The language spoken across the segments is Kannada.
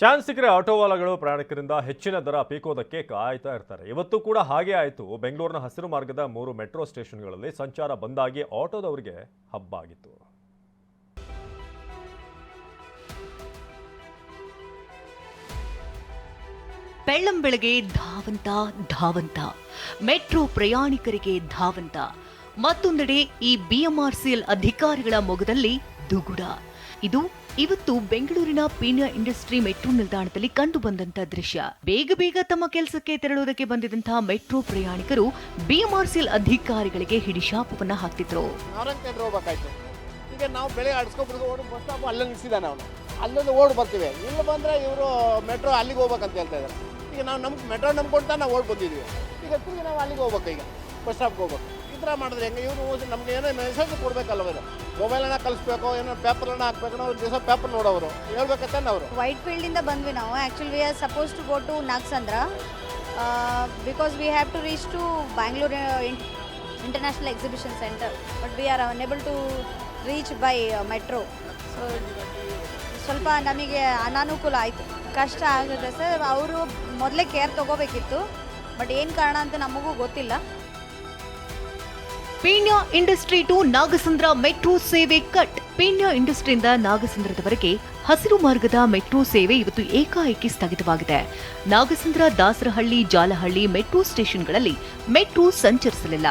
ಚಾನ್ಸ್ ಸಿಕ್ಕರೆ ಆಟೋವಾಲಾಗಳು ಪ್ರಯಾಣಿಕರಿಂದ ಹೆಚ್ಚಿನ ದರ ಪೀಕೋದಕ್ಕೆ ಕಾಯ್ತಾ ಇರ್ತಾರೆ. ಇವತ್ತು ಕೂಡ ಹಾಗೆ ಆಯಿತು. ಬೆಂಗಳೂರಿನ ಹಸಿರು ಮಾರ್ಗದ ಮೂರು ಮೆಟ್ರೋ ಸ್ಟೇಷನ್ಗಳಲ್ಲಿ ಸಂಚಾರ ಬಂದಾಗಿ ಆಟೋದವರಿಗೆ ಹಬ್ಬ ಆಗಿತ್ತು ಬೆಳ್ಳಂಬೆಳಗ್ಗೆ ಧಾವಂತ ಧಾವಂತ. ಮೆಟ್ರೋ ಪ್ರಯಾಣಿಕರಿಗೆ ಧಾವಂತ. ಮತ್ತೊಂದೆಡೆ ಈ ಬಿಎಂಆರ್ಸಿಎಲ್ ಅಧಿಕಾರಿಗಳ ಮೊಗದಲ್ಲಿ ದುಗುಡ. ಇದು ಇವತ್ತು ಬೆಂಗಳೂರಿನ ಪೀಣ್ಯ ಇಂಡಸ್ಟ್ರಿ ಮೆಟ್ರೋ ನಿಲ್ದಾಣದಲ್ಲಿ ಕಂಡು ಬಂದಂತ ದೃಶ್ಯ. ಬೇಗ ಬೇಗ ತಮ್ಮ ಕೆಲಸಕ್ಕೆ ತೆರಳುವುದಕ್ಕೆ ಬಂದಿದ್ದಂತಹ ಮೆಟ್ರೋ ಪ್ರಯಾಣಿಕರು ಬಿಎಂಆರ್ಸಿಎಲ್ ಅಧಿಕಾರಿಗಳಿಗೆ ಹಿಡಿಶಾಪವನ್ನ ಹಾಕ್ತಿದ್ರು. ಈಗ ನಾವು ಬೆಳೆ ಆಡಿಸ್ಕೊಬಿಡ್ದು ಓಡಿ ಬಸ್ ಸ್ಟಾಪ್ ಅಲ್ಲೇ ಅವನು. ಅಲ್ಲೊಂದು ಓಡ್ ಬರ್ತೀವಿ. ಇಲ್ಲಿ ಬಂದ್ರೆ ಇವರು ಮೆಟ್ರೋ ಅಲ್ಲಿಗೆ ಹೋಗ್ಬೇಕಂತ ಹೇಳ್ತಾ ಇದ್ದಾರೆ. ಈಗ ನಾವು ನಮ್ಗೆ ಮೆಟ್ರೋ ನಂಬ್ಕೊಂತ ನಾವು ಓಡ್ ಬಂದಿದ್ವಿ ಈಗ ತಿರುಗಿ ನಾವು ಅಲ್ಲಿಗೆ ಹೋಗ್ಬೇಕು ಈಗ. ಬಸ್ ಸ್ಟಾಪ್ಗೆ ಹೋಗ್ಬೇಕು. ಈ ಥರ ಮಾಡಿದ್ರೆ ಹೆಂಗೆ? ಇವರು ನಮ್ಗೆ ಏನೋ ಮೆಸೇಜ್ ಕೊಡಬೇಕಲ್ವ ಅವರು ಮೊಬೈಲನ್ನ ಕಲಿಸ್ಬೇಕು, ಏನೋ ಪೇಪರ್ನ ಹಾಕ್ಬೇಕು ನಾವು ದಿವಸ ಪೇಪರ್ ನೋಡೋರು ಹೇಳ್ಬೇಕಂತಾನೆ ಅವರು. ವೈಟ್ ಫೀಲ್ಡಿಂದ ಬಂದ್ವಿ ನಾವು. Actually we are supposed to go to Nagasandra because we have to reach to Bangalore international exhibition centre but we are unable to reach by metro so ಸ್ವಲ್ಪ ನಮಗೆ ಅನಾನುಕೂಲ ಆಯಿತು. ಕಷ್ಟ ಆಗುತ್ತೆ ಸರ್. ಅವರು ಮೊದಲೇ ಕೇರ್ ತಗೋಬೇಕಿತ್ತು. ಬಟ್ ಏನು ಕಾರಣ ಅಂತ ನಮಗೂ ಗೊತ್ತಿಲ್ಲ. Peenya industry to Nagasandra metro ಸೇವೆ ಕಟ್. ಪೀಣ್ಯ ಇಂಡಸ್ಟ್ರಿಯಿಂದ ನಾಗಸಂದ್ರದವರೆಗೆ ಹಸಿರು ಮಾರ್ಗದ ಮೆಟ್ರೋ ಸೇವೆ ಇವತ್ತು ಏಕಾಏಕಿ ಸ್ಥಗಿತವಾಗಿದೆ. ನಾಗಸಂದ್ರ ದಾಸರಹಳ್ಳಿ, ಜಾಲಹಳ್ಳಿ ಮೆಟ್ರೋ ಸ್ಟೇಷನ್ಗಳಲ್ಲಿ ಮೆಟ್ರೋ ಸಂಚರಿಸಲಿಲ್ಲ.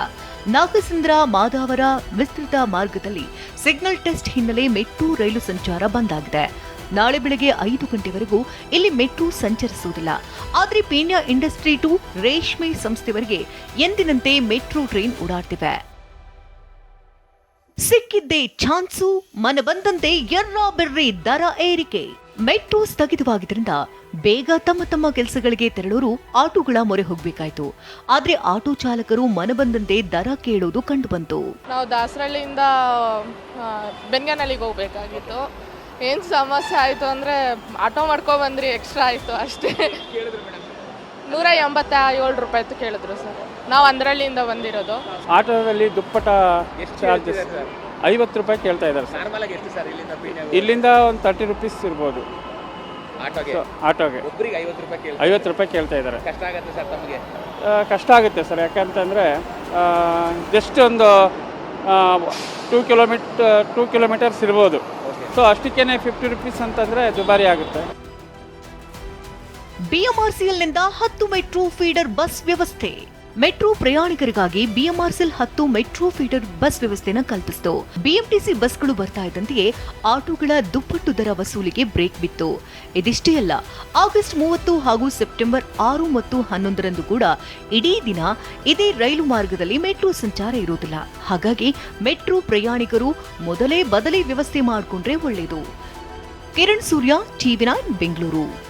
ನಾಗಸಂದ್ರ ಮಾದಾವರ ವಿಸ್ತೃತ ಮಾರ್ಗದಲ್ಲಿ ಸಿಗ್ನಲ್ ಟೆಸ್ಟ್ ಹಿನ್ನೆಲೆ ಮೆಟ್ರೋ ರೈಲು ಸಂಚಾರ ಬಂದ್ ಆಗಿದೆ. ನಾಳೆ ಬೆಳಗ್ಗೆ ಐದು ಗಂಟೆವರೆಗೂ ಇಲ್ಲಿ ಮೆಟ್ರೋ ಸಂಚರಿಸುವುದಿಲ್ಲ. ಆದರೆ ಪೀಣ್ಯ ಇಂಡಸ್ಟ್ರಿ ಟು ರೇಷ್ಮೆ ಸಂಸ್ಥೆವರೆಗೆ ಎಂದಿನಂತೆ ಮೆಟ್ರೋ ಟ್ರೈನ್ ಓಡಾಡ್ತಿವೆ. ಸಿಕ್ಕಿದ್ದೇ ಚಾನ್ಸು ಮನ ಬಂದಂತೆ ಎರ್ರ ಬೆರ್ರಿ ದರ ಏರಿಕೆ. ಮೆಟ್ರೋ ಸ್ಥಗಿತವಾಗಿದ್ದರಿಂದ ಬೇಗ ತಮ್ಮ ತಮ್ಮ ಕೆಲಸಗಳಿಗೆ ತೆರಳೋರು ಆಟೋಗಳ ಮೊರೆ ಹೋಗಬೇಕಾಯ್ತು. ಆದ್ರೆ ಆಟೋ ಚಾಲಕರು ಮನ ಬಂದಂತೆ ದರ ಕೇಳೋದು ಕಂಡುಬಂತು. ನಾವು ದಾಸರಳ್ಳಿಯಿಂದ ಬೆನ್ಗನಲ್ಲಿಗೆ ಹೋಗ್ಬೇಕಾಗಿತ್ತು. ಏನು ಸಮಸ್ಯೆ ಆಯಿತು ಅಂದ್ರೆ ಆಟೋ ಮಾಡ್ಕೊಬಂದ್ರಿ ಎಕ್ಸ್ಟ್ರಾ ಆಯಿತು ಅಷ್ಟೇ. ನೂರ ಎಂಬತ್ತ ಏಳು ರೂಪಾಯಿ ಅಂತ ಕೇಳಿದ್ರು ಸರ್. ನಾವು ಅಂದ್ರಳ್ಳಿಯಿಂದ ಬಂದಿರೋದು. ಆಟೋದಲ್ಲಿ ದುಪ್ಪಟ ಚಾರ್ಜಸ್ ಐವತ್ತು ರೂಪಾಯಿ ಕೇಳ್ತಾ ಇದ್ದಾರೆ ಸರ್. ನಾರ್ಮಲ್ ಆಗಿ ಎಷ್ಟು ಸರ್ ಇಲ್ಲಿಂದ ಪೀಣ್ಯ ಇಲ್ಲಿಂದ ಒಂದು ತರ್ಟಿ ರುಪೀಸ್ ಇರ್ಬೋದು. ಆಟೋಗೆ? ಐವತ್ತು ರೂಪಾಯಿ ಕೇಳಿ ಐವತ್ತು ರೂಪಾಯಿ ಕೇಳ್ತಾ ಇದ್ದಾರೆ. ಕಷ್ಟ ಆಗುತ್ತೆ ಸರ್ ತಮಗೆ? ಆ, ಕಷ್ಟ ಆಗುತ್ತೆ ಸರ್. ಯಾಕಂತಂದರೆ ಜಸ್ಟ್ ಒಂದು ಟೂ ಕಿಲೋಮೀಟರ್ ಟೂ ಕಿಲೋಮೀಟರ್ಸ್ ಇರ್ಬೋದು. ಸೊ ಅಷ್ಟಕ್ಕೇನೆ ಫಿಫ್ಟಿ ರುಪೀಸ್ ಅಂತಂದರೆ ದುಬಾರಿ ಆಗುತ್ತೆ. ಬಿಎಂಆರ್ಸಿಎಲ್ನಿಂದ ಹತ್ತು ಮೆಟ್ರೋ ಫೀಡರ್ ಬಸ್ ವ್ಯವಸ್ಥೆ. ಮೆಟ್ರೋ ಪ್ರಯಾಣಿಕರಿಗಾಗಿ ಬಿಎಂಆರ್ಸಿಎಲ್ ಹತ್ತು ಮೆಟ್ರೋ ಫೀಡರ್ ಬಸ್ ವ್ಯವಸ್ಥೆನ ಕಲ್ಪಿಸಿತು. ಬಿಎಂಟಿಸಿ ಬಸ್ಗಳು ಬರ್ತಾ ಇದ್ದಂತೆಯೇ ಆಟೋಗಳ ದುಪ್ಪಟ್ಟು ದರ ವಸೂಲಿಗೆ ಬ್ರೇಕ್ ಬಿತ್ತು. ಇದಿಷ್ಟೇ ಅಲ್ಲ, ಆಗಸ್ಟ್ ಮೂವತ್ತು ಹಾಗೂ ಸೆಪ್ಟೆಂಬರ್ ಆರು ಮತ್ತು ಹನ್ನೊಂದರಂದು ಕೂಡ ಇಡೀ ದಿನ ಇದೇ ರೈಲು ಮಾರ್ಗದಲ್ಲಿ ಮೆಟ್ರೋ ಸಂಚಾರ ಇರುವುದಿಲ್ಲ. ಹಾಗಾಗಿ ಮೆಟ್ರೋ ಪ್ರಯಾಣಿಕರು ಮೊದಲೇ ಬದಲಿ ವ್ಯವಸ್ಥೆ ಮಾಡಿಕೊಂಡ್ರೆ ಒಳ್ಳೆಯದು ಕಿರಣ್ ಸೂರ್ಯ ಟಿವಿ ನೈನ್, ಬೆಂಗಳೂರು.